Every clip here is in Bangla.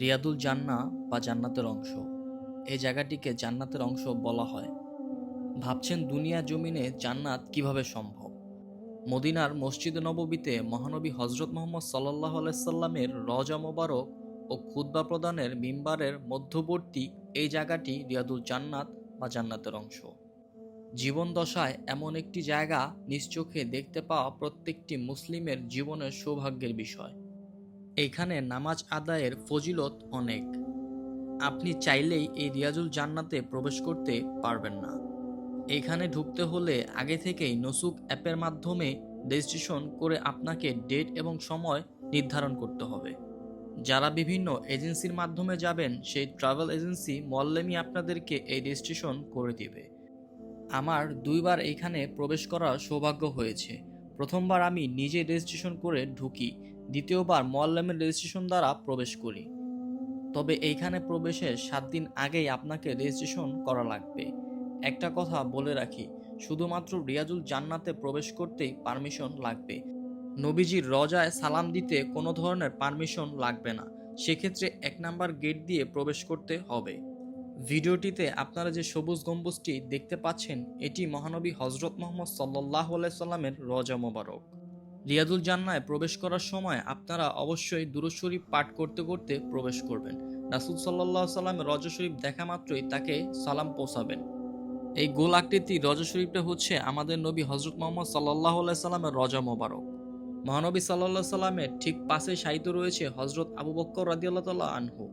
রিয়াদুল জান্না বা জান্নাতের অংশ। এই জায়গাটিকে জান্নাতের অংশ বলা হয়। ভাবছেন দুনিয়া জমিনে জান্নাত কীভাবে সম্ভব? মদিনার মসজিদে নববীতে মহানবী হজরত মোহাম্মদ সাল্লাহ আলাইসাল্লামের রজা মোবারক ও খুদ্া প্রদানের মিম্বারের মধ্যবর্তী এই জায়গাটি রিয়াদুল জান্নাত বা জান্নাতের অংশ। জীবন দশায় এমন একটি জায়গা নিশ্চোখে দেখতে পাওয়া প্রত্যেকটি মুসলিমের জীবনের সৌভাগ্যের বিষয়। এখানে নামাজ আদায়ের ফজিলত অনেক। আপনি চাইলেই এই রিয়াজুল জান্নাতে প্রবেশ করতে পারবেন না। এখানে ঢুকতে হলে আগে থেকেই নসুক অ্যাপের মাধ্যমে রেজিস্ট্রেশন করে আপনাকে ডেট এবং সময় নির্ধারণ করতে হবে। যারা বিভিন্ন এজেন্সির মাধ্যমে যাবেন, সেই ট্রাভেল এজেন্সি মল্লেমি আপনাদেরকে এই রেজিস্ট্রেশন করে দিবে। আমার দুইবার এইখানে প্রবেশ করার সৌভাগ্য হয়েছে। প্রথমবার আমি নিজে রেজিস্ট্রেশন করে ঢুকি। দ্বিতীয়বার মোয়াল্লামের রেজিস্ট্রেশন দ্বারা প্রবেশ করি। তবে এইখানে প্রবেশের সাত দিন আগেই আপনাকে রেজিস্ট্রেশন করা লাগবে। একটা কথা বলে রাখি, শুধুমাত্র রিয়াজুল জান্নাতে প্রবেশ করতেই পারমিশন লাগবে। নবীজির রজায় সালাম দিতে কোনো ধরনের পারমিশন লাগবে না। সেক্ষেত্রে এক নাম্বার গেট দিয়ে প্রবেশ করতে হবে। ভিডিওটিতে আপনারা যে সবুজ গম্বুজটি দেখতে পাচ্ছেন, এটি মহানবী হজরত মোহাম্মদ সাল্লাহ সাল্লামের রজা মোবারক। রিয়াদুল জান্নায় প্রবেশ করার সময় আপনারা অবশ্যই দুরুদ শরীফ পাঠ করতে করতে প্রবেশ করবেন। রাসুল সাল্লাহ সাল্লামের রজ শরীফ দেখা মাত্রই তাকে সালাম পৌঁছাবেন। এই গোল আকৃতি রজ শরীফটা হচ্ছে আমাদের নবী হজরত মোহাম্মদ সাল্লাহ সাল্লামের রজা মোবারক। মহানবী সাল্লাহ সাল্লামের ঠিক পাশে সাহিত্য রয়েছে হজরত আবু বক্কর রাদিয়াল্লাহ তাল্লাহ আনহু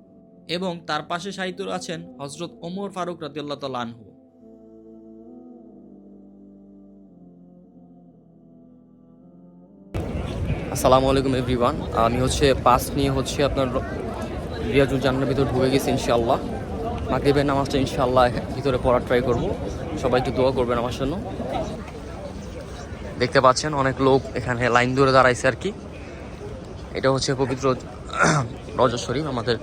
এবং তার পাশে সাহিত্য আছেন হজরত ওমর ফারুক রাদিয়াল্লাহ তাল্লাহ আনহু। আসসালামু আলাইকুম, এভরিওয়ান। আমি হচ্ছে পাস নিয়ে হচ্ছে আপনার রিয়াজুল জান্নার ভিতর ঢুকে গেছি, ইনশাআল্লাহ। মাগরিবের নামাজটা ইনশাআল্লাহ ভিতরে পড়ার ট্রাই করব। সবাই একটু দোয়া করবেন আমার জন্য। দেখতে পাচ্ছেন অনেক লোক এখানে লাইন ধরে দাঁড়াইছে আর কি। এটা হচ্ছে পবিত্র রজত শরীফ, আমাদের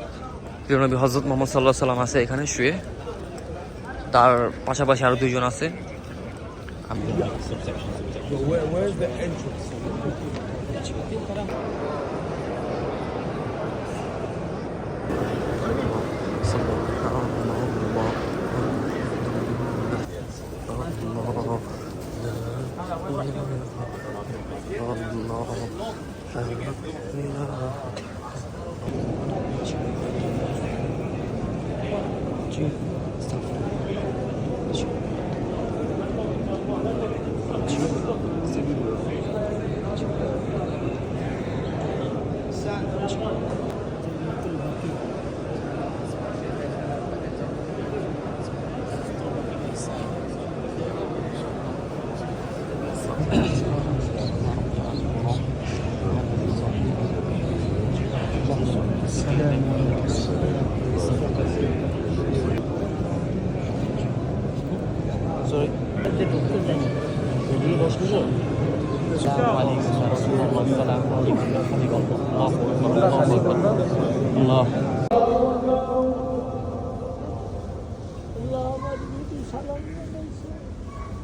প্রিয় নবী হজরত মোহাম্মদ সাল্লাহ সাল্লাম আছে এখানে শুয়ে। তার পাশাপাশি আরও দুইজন আছে। আমি açık değil. Allah Allah Sorry. Öbürü boş?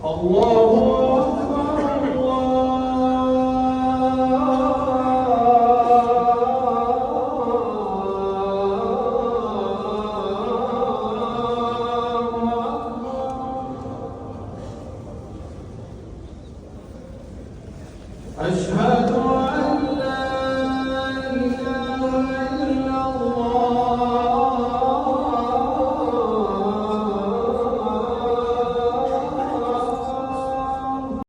Allah. أشهد